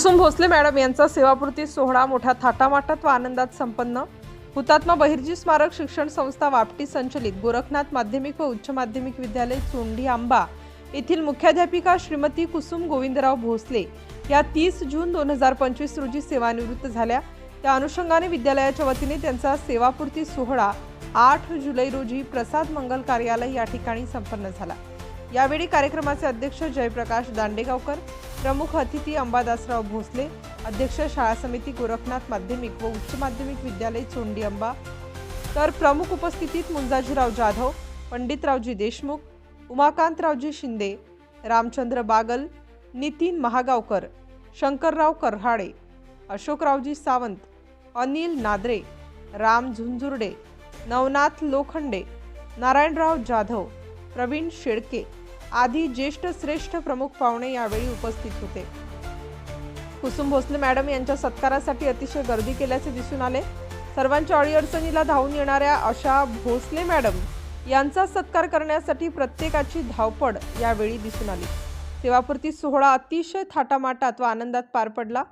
Kusum Bhosale madam यांचा सेवापूर्ती सोहळा मोठ्या थाटामाटात व आनंदात संपन्न. हुतात्मा बहिर्जी स्मारक शिक्षण संस्था वापटी संचलित. गोरखनाथ माध्यमिक व उच्च माध्यमिक विद्यालय चोंडी आंबा येथील मुख्याध्यापिका श्रीमती कुसुम गोविंदराव भोसले या तीस जून दोन हजार पंचवीस रोजी सेवानिवृत्त झाल्या. त्या अनुषंगाने विद्यालयाच्या वतीने त्यांचा सेवापूर्ती सोहळा आठ जुलै रोजी प्रसाद मंगल कार्यालय या ठिकाणी संपन्न झाला. यावेळी कार्यक्रमाचे अध्यक्ष जयप्रकाश दांडेगावकर प्रमुख अतिथी अंबादासराव भोसले अध्यक्ष शाळा समिती गोरखनाथ माध्यमिक व उच्च माध्यमिक विद्यालय चोंडी अंबा तर प्रमुख उपस्थितीत मुंजाजीराव जाधव पंडितरावजी देशमुख उमाकांतरावजी शिंदे रामचंद्र बागल नितीन महागावकर शंकरराव करहाडे अशोकरावजी सावंत अनिल नादरे राम झुंझुर्डे नवनाथ लोखंडे नारायणराव जाधव प्रवीण शेळके आदी ज्येष्ठ श्रेष्ठ प्रमुख पाहुणे यावेळी उपस्थित होते. कुसुम भोसले मॅडम यांच्या सत्कारासाठी अतिशय गर्दी केल्याचे दिसून आले. सर्वांच्या अडीअडचणीला धावून येणाऱ्या अशा भोसले मॅडम यांचा सत्कार करण्यासाठी प्रत्येकाची धावपळ यावेळी दिसून आली. सेवापूर्ती सोहळा अतिशय थाटामाटात व आनंदात पार पडला.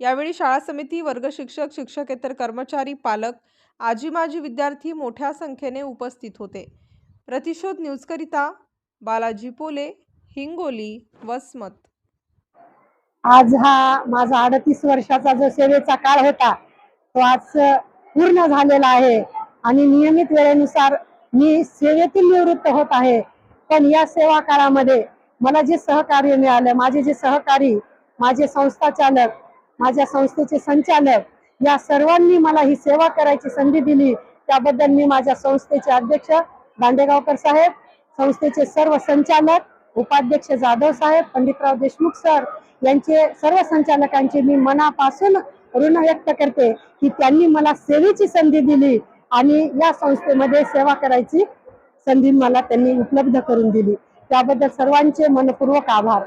यावेळी शाळा समिती वर्ग शिक्षक शिक्षकेतर कर्मचारी पालक आजी माजी विद्यार्थी मोठ्या संख्येने उपस्थित होते. प्रतिशोध न्यूजकरिता बालाजी पोले हिंगोली वसमत. आज हा माझा अडतीस वर्षाचा जो सेवेचा काळ होता तो आज पूर्ण झालेला आहे. आणि नियमित वेळेनुसार मी सेवेतील निवृत्त होत आहे. पण या सेवा काळामध्ये मला जे सहकार्य मिळालं माझे जे सहकारी माझे संस्था चालक माझ्या संस्थेचे संचालक या सर्वांनी मला ही सेवा करायची संधी दिली. त्याबद्दल मी माझ्या संस्थेचे अध्यक्ष दांडेगावकर साहेब संस्थेचे सर्व संचालक उपाध्यक्ष जाधव साहेब पंडितराव देशमुख सर यांचे सर्व संचालकांचे मी मनापासून ऋण व्यक्त करते की त्यांनी मला सेवेची संधी दिली आणि या संस्थेमध्ये सेवा करायची संधी मला त्यांनी उपलब्ध करून दिली. त्याबद्दल सर्वांचे मनपूर्वक आभार.